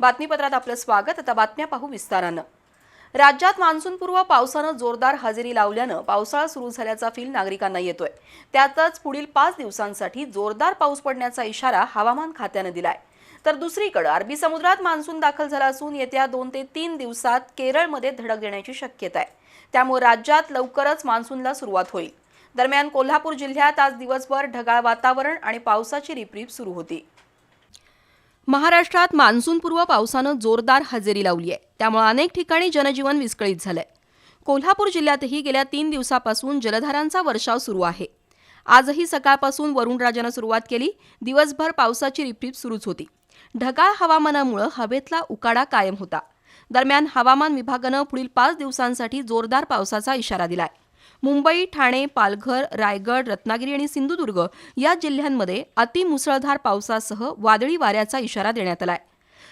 बातमीपत्रात आपलं स्वागत. आता बातम्या पाहू विस्तारानं. राज्यात मान्सूनपूर्व पावसानं जोरदार हजेरी लावल्यानं पावसाळा सुरू झाल्याचा फील नागरिकांना येतोय. त्यातच पुढील पाच दिवसांसाठी जोरदार पाऊस पडण्याचा इशारा हवामान खात्यानं दिलाय. तर दुसरीकडे अरबी समुद्रात मान्सून दाखल झाला असून येत्या दोन ते तीन दिवसात केरळमध्ये धडक देण्याची शक्यता आहे. त्यामुळे राज्यात लवकरच मान्सूनला सुरुवात होईल. दरम्यान कोल्हापूर जिल्ह्यात आज दिवसभर ढगाळ वातावरण आणि पावसाची रिपरिप सुरू होती. महाराष्ट्रात मान्सूनपूर्व पावसानं जोरदार हजेरी लावली आहे. त्यामुळे अनेक ठिकाणी जनजीवन विस्कळीत झालंय. कोल्हापूर जिल्ह्यातही गेल्या तीन दिवसापासून जलधारांचा वर्षाव सुरू आहे. आजही सकाळपासून वरुणराजानं सुरुवात केली. दिवसभर पावसाची रिपरिप सुरूच होती. ढगाळ हवामानामुळे हवेतला उकाडा कायम होता. दरम्यान हवामान विभागानं पुढील पाच दिवसांसाठी जोरदार पावसाचा इशारा दिलाय. मुंबई ठाणे पालघर रायगड रत्नागिरी आणि सिंधुदुर्ग या जिल्ह्यांमध्ये अतिमुसळधार पावसासह वादळी वाऱ्याचा इशारा देण्यात आलाय.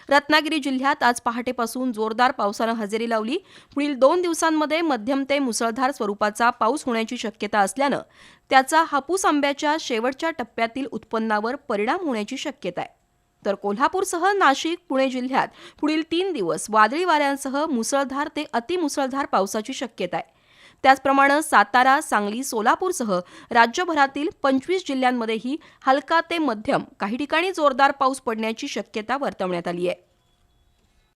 रत्नागिरी जिल्ह्यात आज पहाटेपासून जोरदार पावसानं हजेरी लावली. पुढील दोन दिवसांमध्ये मध्यम ते मुसळधार स्वरूपाचा पाऊस होण्याची शक्यता असल्यानं त्याचा हापूस आंब्याच्या शेवटच्या टप्प्यातील उत्पन्नावर परिणाम होण्याची शक्यता आहे तर कोल्हापूरसह नाशिक पुणे जिल्ह्यात पुढील तीन दिवस वादळी वाऱ्यांसह मुसळधार ते अतिमुसळधार पावसाची शक्यता आहे त्याचप्रमाणे सातारा सांगली सोलापूरसह राज्यभरातील पंचवीस जिल्ह्यांमध्येही हलका ते मध्यम काही ठिकाणी जोरदार पाऊस पडण्याची शक्यता वर्तवण्यात आली आहे.